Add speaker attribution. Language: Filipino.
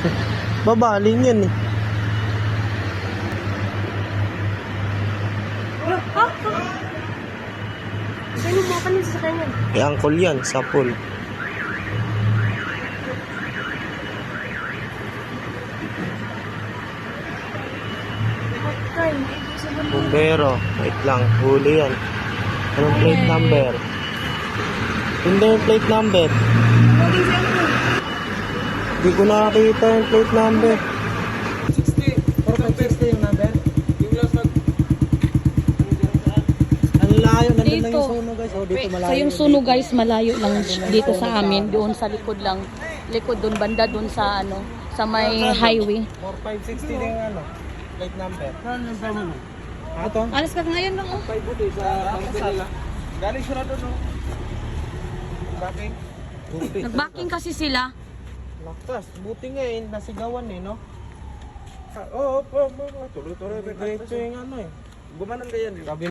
Speaker 1: Babaling yan eh.
Speaker 2: Sino mo kanina sa kanya?
Speaker 1: Eh, angkol yan, sa pool. Bumbero. Wait lang, huli yan. Anong plate number? Hindi yung plate number.
Speaker 2: Ako.
Speaker 1: Hindi ko nakakita yung plate number.
Speaker 3: 60. 460 yung number. Yung last nag...
Speaker 1: Ang layo, nandun lang yung suno guys. Oh, dito malayo.
Speaker 2: Sa yung suno guys, malayo lang dito sa amin. Doon sa likod lang. Likod doon, banda doon sa ano, sa may highway.
Speaker 1: 4560 din yung ano, plate number. Ato?
Speaker 2: Alas ka ngayon lang oh.
Speaker 3: Five buti sa company nila. Galing siya na doon, no?
Speaker 1: Bakit? Buti.
Speaker 2: Nagbacking kasi sila.
Speaker 1: Lakas, buti nga eh, nasigawan eh, no?
Speaker 3: Oo, oo, oo. Tuloy-tuloy.
Speaker 1: Diretso yung ano eh.
Speaker 3: Gumanan ka yan. eh.
Speaker 1: Sabi